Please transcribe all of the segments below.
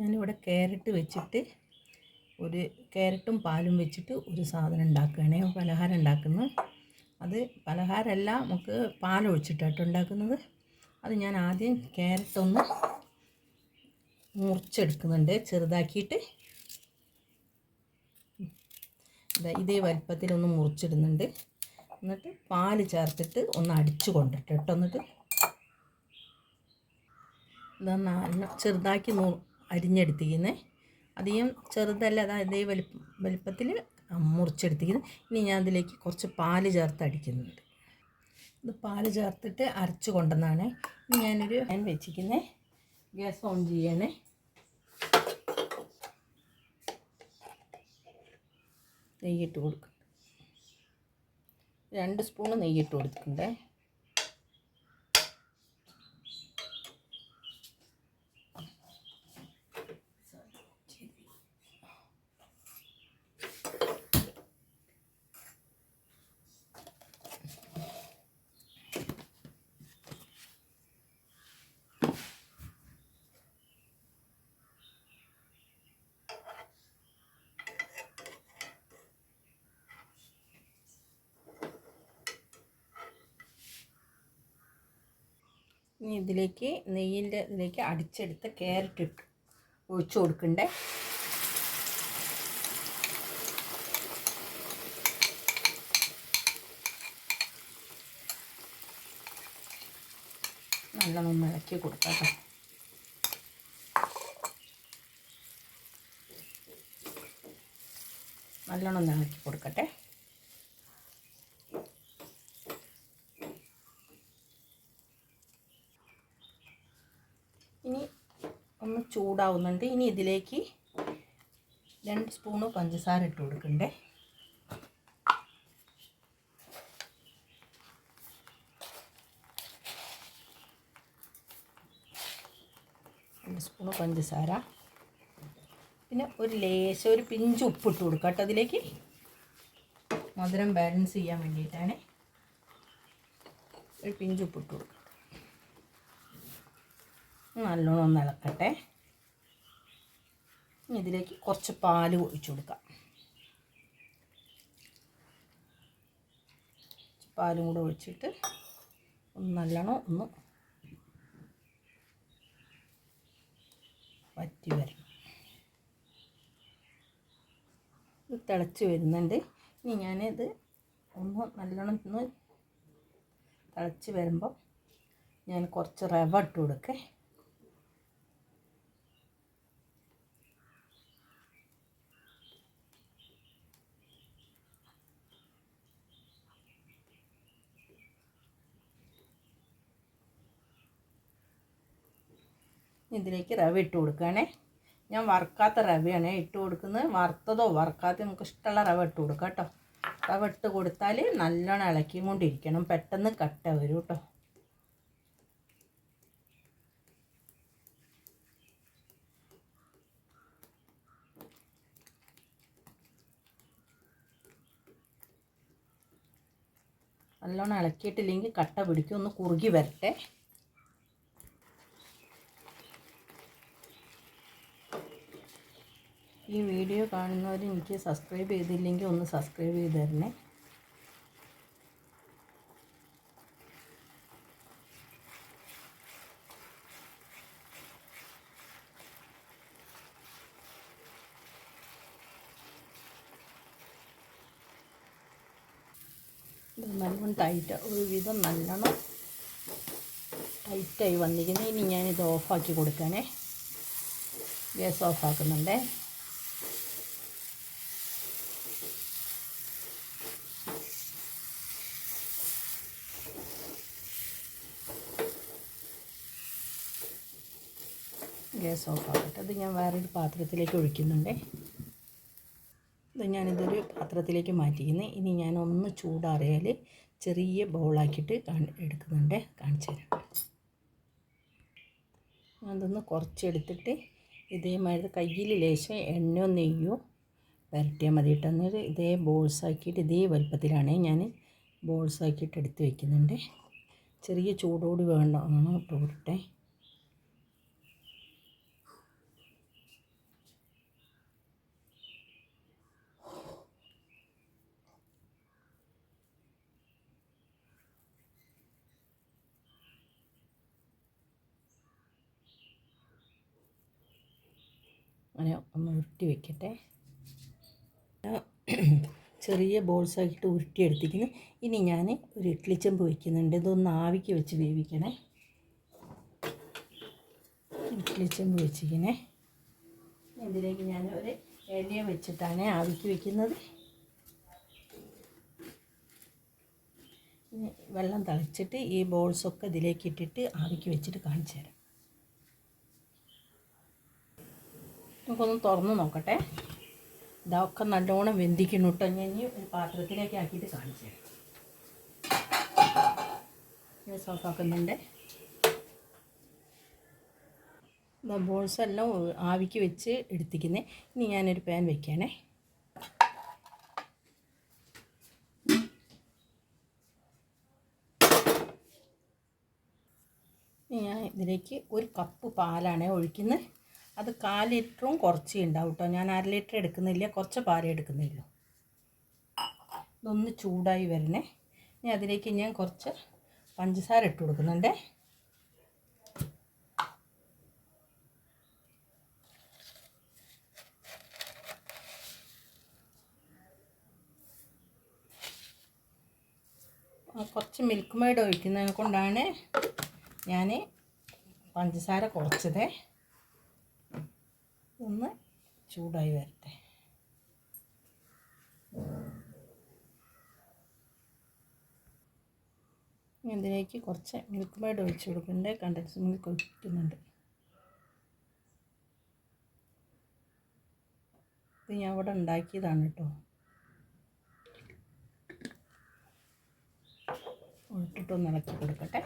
ഞാനിവിടെ ക്യാരറ്റ് വെച്ചിട്ട് ഒരു ക്യാരറ്റും പാലും വെച്ചിട്ട് ഒരു സാധനം ഉണ്ടാക്കുകയാണ്. പലഹാരം ഉണ്ടാക്കുന്നത് അത് പലഹാരമല്ല നമുക്ക് പാലൊഴിച്ചിട്ടാട്ടോ ഉണ്ടാക്കുന്നത്. അത് ഞാൻ ആദ്യം ക്യാരറ്റ് ഒന്ന് മുറിച്ചെടുക്കുന്നുണ്ട്. ചെറുതാക്കിയിട്ട് ഇതേ വലിപ്പത്തിലൊന്ന് മുറിച്ചിടുന്നുണ്ട്. എന്നിട്ട് പാൽ ചേർത്തിട്ട് ഒന്ന് അടിച്ചു കൊണ്ടിട്ട് കേട്ടോ. എന്നിട്ട് ഇതാ ചെറുതാക്കി അരിഞ്ഞെടുത്തിരിക്കുന്നത് അധികം ചെറുതല്ല അതായത് വലിപ്പ വലിപ്പത്തിൽ മുറിച്ചെടുത്തിരിക്കുന്നത് ഇനി ഞാൻ അതിലേക്ക് കുറച്ച് പാൽ ചേർത്ത് അടിക്കുന്നുണ്ട്. ഇത് പാൽ ചേർത്തിട്ട് അരച്ച് കൊണ്ടുവന്നാണ്. ഇനി ഞാനൊരു ഞാൻ വെച്ചിരിക്കുന്നത് ഗ്യാസ് ഓൺ ചെയ്യണേ. നെയ്യിട്ട് കൊടുക്കും രണ്ട് സ്പൂണ് നെയ്യിട്ട് കൊടുക്കണ്ടേ ഇനി ഇതിലേക്ക് നെയ്യിന്റെ ഇതിലേക്ക് അടിച്ചെടുത്ത ക്യാരറ്റ് ഇട്ട് ഒഴിച്ചു കൊടുക്കണ്ടേ? നല്ലോണം ഇളക്കി കൊടുക്കാം നല്ലോണം ഇളക്കി കൊടുക്കട്ടെ ഇനി ഒന്ന് ചൂടാവുന്നുണ്ട്. ഇനി ഇതിലേക്ക് രണ്ട് സ്പൂണ് പഞ്ചസാര ഇട്ട് കൊടുക്കണ്ടേ. രണ്ട് സ്പൂണ് പഞ്ചസാര. പിന്നെ ഒരു ലേശം ഒരു പിഞ്ച് ഉപ്പിട്ട് കൊടുക്കാം കേട്ടോ അതിലേക്ക്. മധുരം ബാലൻസ് ചെയ്യാൻ വേണ്ടിയിട്ടാണ്. ഒരു പിഞ്ച് ഉപ്പിട്ട് കൊടുക്കുക നല്ലോണം ഒന്ന് ഇളക്കട്ടെ. ഇനി ഇതിലേക്ക് കുറച്ച് പാൽ ഒഴിച്ചു കൊടുക്കാം. പാലും കൂടെ ഒഴിച്ചിട്ട് ഒന്ന് നല്ലോണം ഒന്ന് വറ്റി വരണം. ഇത് തിളച്ച് വരുന്നുണ്ട്. ഇനി ഞാനിത് ഒന്ന് നല്ലോണം ഒന്ന് തിളച്ച് വരുമ്പോൾ ഞാൻ കുറച്ച് റവ ഇട്ട് കൊടുക്കേ. ഇതിലേക്ക് റവ ഇട്ട് കൊടുക്കുകയാണേ. ഞാൻ വറുക്കാത്ത റവയാണ് ഇട്ട് കൊടുക്കുന്നത്. വറുത്തതോ വറുക്കാത്ത നമുക്ക് ഇഷ്ടമുള്ള റവ ഇട്ട് കൊടുക്കാം കേട്ടോ. റവ ഇട്ട് കൊടുത്താൽ നല്ലോണം ഇളക്കിയും കൊണ്ടിരിക്കണം. പെട്ടെന്ന് കട്ട വരും കേട്ടോ. നല്ലോണം ഇളക്കിയിട്ടില്ലെങ്കിൽ കട്ട പിടിക്കും. ഒന്ന് കുറുകി വരട്ടെ. ഈ വീഡിയോ കാണുന്നവർ എനിക്ക് സബ്സ്ക്രൈബ് ചെയ്തില്ലെങ്കിൽ ഒന്ന് സബ്സ്ക്രൈബ് ചെയ്ത് തരണേ. നല്ലോണം ടൈറ്റ് ഒരുവിധം നല്ലോണം ടൈറ്റായി വന്നിരിക്കുന്നത് ഇനി ഞാനിത് ഓഫാക്കി കൊടുക്കാനേ. ഗ്യാസ് ഓഫാക്കുന്നുണ്ടേ ഗ്യാസ് ഓഫ് അത് ഞാൻ വേറൊരു പാത്രത്തിലേക്ക് ഒഴിക്കുന്നുണ്ട്. ഇത് ഞാനിതൊരു പാത്രത്തിലേക്ക് മാറ്റിക്കുന്നു. ഇനി ഞാൻ ഒന്ന് ചൂടാറിയാൽ ചെറിയ ബൗളാക്കിയിട്ട് എടുക്കുന്നുണ്ട്. കാണിച്ചു തരാം. അതൊന്ന് കുറച്ചെടുത്തിട്ട് ഇതേമാതിരി കയ്യിൽ ലേശം എണ്ണയോ നെയ്യോ വരട്ടിയാൽ മതി ഇട്ടെന്നത് ഇതേ ബോൾസ് ആക്കിയിട്ട് ഇതേ വലുപ്പത്തിലാണ് ഞാൻ ബോൾസ് ആക്കിയിട്ട് എടുത്ത് വയ്ക്കുന്നുണ്ട് ചെറിയ ചൂടോടി വേണ്ട വേണം അങ്ങനെ ഒന്ന് ഉരുട്ടി വെക്കട്ടെ. ചെറിയ ബോൾസ് ഉരുട്ടി ഉരുട്ടിയെടുത്തിരിക്കുന്നു ഇനി ഞാൻ ഒരു ഇഡ്ഡലി ചെമ്പ് വയ്ക്കുന്നുണ്ട് ഇതൊന്ന് ആവിക്ക് വെച്ച് വേവിക്കണേ. ഇഡ്ഡലി ചെമ്പ് വെച്ചിരിക്കണേ. ഇതിലേക്ക് ഞാൻ ഒരു എണ്ണ വെച്ചിട്ടാണ് ആവിക്ക് വെക്കുന്നത്. വെള്ളം തളിച്ചിട്ട് ഈ ബോൾസൊക്കെ ഇതിലേക്ക് ഇട്ടിട്ട് ആവിക്ക് വെച്ചിട്ട് കാണിച്ചു തരാം. നമുക്കൊന്ന് തുറന്ന് നോക്കട്ടെ. ഇതൊക്കെ നല്ലോണം വെന്തിക്കുന്നു കേട്ടോ ഞാൻ ഇനി ഒരു പാത്രത്തിലേക്ക് ആക്കിയിട്ട് കാണിച്ചു തരാം. ഗ്യാസ് ഓഫാക്കുന്നുണ്ട് ബോൾസ് എല്ലാം ആവിക്ക് വെച്ച് എടുത്തിക്കുന്നത് ഇനി ഞാനൊരു പാൻ വെക്കണേ. ഞാൻ ഇതിലേക്ക് ഒരു കപ്പ് പാലാണ് ഒഴിക്കുന്നത് അത് കാൽ ലിറ്ററും കുറച്ചേ ഉണ്ടാവും കേട്ടോ ഞാൻ അര ലിറ്റർ എടുക്കുന്നില്ല കുറച്ച് പാലേ എടുക്കുന്നില്ല. ഇതൊന്ന് ചൂടായി വരണേ. ഇനി അതിലേക്ക് ഞാൻ കുറച്ച് പഞ്ചസാര ഇട്ട് കൊടുക്കുന്നുണ്ട്. കുറച്ച് മിൽക്ക് മെയ്ഡ് ഒഴിക്കുന്നത് കൊണ്ടാണ് ഞാൻ പഞ്ചസാര കുറച്ചത്. ഒന്ന് ചൂടായി വരട്ടെ. ഇതിലേക്ക് കുറച്ച് മിൽക്ക് മെയ്ഡ് ഒഴിച്ച് കൊടുക്കുന്നുണ്ട്. കണ്ടൻസ് മിൽക്ക് ഒഴിക്കുന്നുണ്ട്. ഇത് ഞാൻ ഇവിടെ ഉണ്ടാക്കിയതാണ് കേട്ടോ. ഇട്ടിട്ടൊന്ന് ഇളക്കി കൊടുക്കട്ടെ.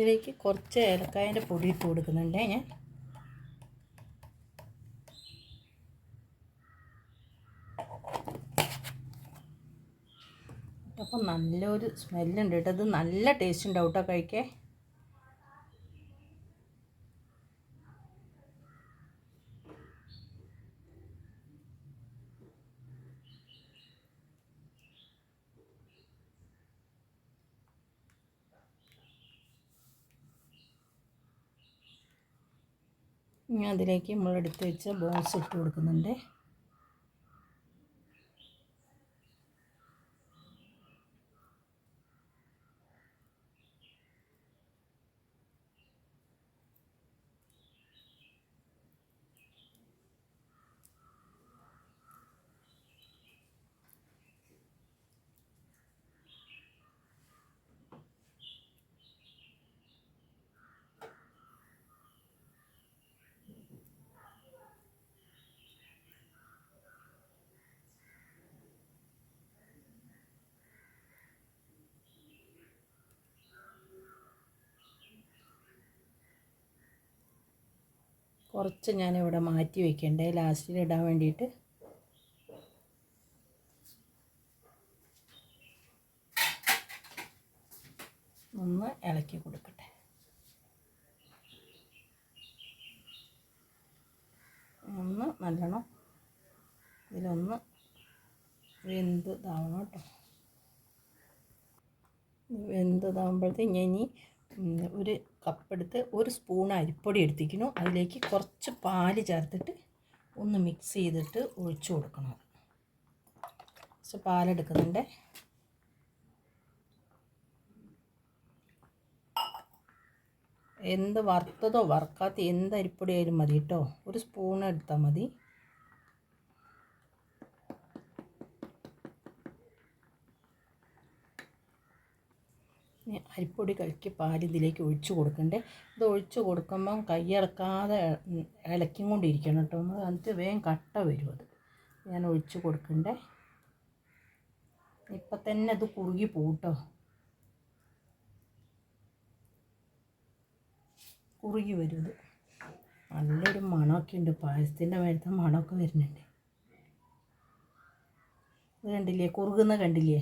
ഇതിലേക്ക് കുറച്ച് ഏലക്കായന്റെ പൊടി ഇട്ട് കൊടുക്കുന്നുണ്ട് ഞാൻ. അപ്പം നല്ലൊരു സ്മെല്ലുണ്ട് കേട്ടോ. ഇത് നല്ല ടേസ്റ്റ് ഉണ്ടാവും കേട്ടോ കഴിക്കാൻ. അതിലേക്ക് നമ്മൾ എടുത്ത് വെച്ച ബോൺസ് ഇട്ട് കൊടുക്കുന്നുണ്ട്. കുറച്ച് ഞാനിവിടെ മാറ്റി വെക്കണ്ടേ. ലാസ്റ്റിൽ ഇടാൻ വേണ്ടിയിട്ട്. ഒന്ന് ഇളക്കി കൊടുക്കട്ടെ. ഒന്ന് നല്ലോണം ഇതിലൊന്ന് വെന്ത് ഇതാവണം കേട്ടോ. വെന്ത് ഇതാകുമ്പോഴത്തേക്ക് ഞാൻ ഇനി ഒരു കപ്പെടുത്ത് ഒരു സ്പൂൺ അരിപ്പൊടി എടുത്തിരിക്കുന്നു. അതിലേക്ക് കുറച്ച് പാൽ ചേർത്തിട്ട് ഒന്ന് മിക്സ് ചെയ്തിട്ട് ഒഴിച്ചു കൊടുക്കണം. കുറച്ച് പാലെടുക്കുന്നുണ്ട്. എന്ത് വറുത്തതോ വറുക്കാത്ത എന്ത് അരിപ്പൊടി ആയാലും മതി കേട്ടോ. ഒരു സ്പൂൺ എടുത്താൽ മതി ഇനി അരിപ്പൊടി കലക്കി പാൽ ഇതിലേക്ക് ഒഴിച്ച് കൊടുക്കണ്ടേ? ഇത് ഒഴിച്ച് കൊടുക്കുമ്പം കൈയിറക്കാതെ ഇളക്കും കൊണ്ടിരിക്കണം കേട്ടോ. നമ്മൾ എന്നിട്ട് വേഗം കട്ട വരും അത്. ഞാൻ ഒഴിച്ച് കൊടുക്കണ്ടേ? ഇപ്പം തന്നെ അത് കുറുകി പോട്ടോ കുറുകി വരും നല്ലൊരു മണമൊക്കെ ഉണ്ട്. പായസത്തിന്റെ മേലത്ത് മണമൊക്കെ വരുന്നുണ്ട്. ഇത് കണ്ടില്ലേ? കുറുകുന്ന കണ്ടില്ലേ?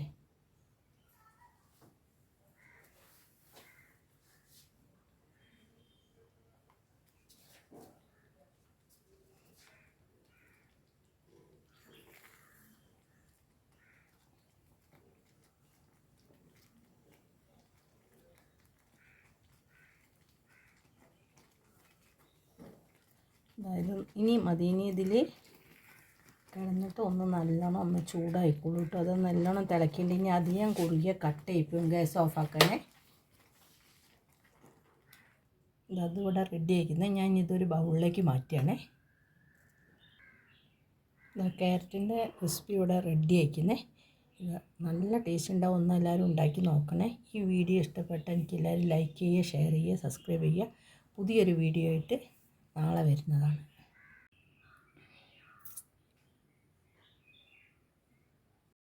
അതായത് ഇനി മതി. ഇനി ഇതിൽ കിടന്നിട്ട് ഒന്ന് നല്ലോണം ഒന്ന് ചൂടായിക്കോളൂ കേട്ടോ അത് നല്ലോണം തിളക്കിയിട്ട് ഇനി അധികം കുറുകിയ കട്ട് ആയിപ്പോയി ഗ്യാസ് ഓഫാക്കണേ അതിവിടെ റെഡി ആക്കുന്നത് ഞാൻ ഇതൊരു ബൗളിലേക്ക് മാറ്റുകയാണേ. ക്യാരറ്റിന്റെ ക്രിസ്പി ഇവിടെ റെഡി ആക്കുന്നേ നല്ല ടേസ്റ്റ് ഉണ്ടാവും ഒന്ന് എല്ലാവരും ഉണ്ടാക്കി നോക്കണേ. ഈ വീഡിയോ ഇഷ്ടപ്പെട്ട എനിക്ക് എല്ലാവരും ലൈക്ക് ചെയ്യുക ഷെയർ ചെയ്യുക സബ്സ്ക്രൈബ് ചെയ്യുക. പുതിയൊരു വീഡിയോ ആയിട്ട് നാളെ വരുന്നതാണ്.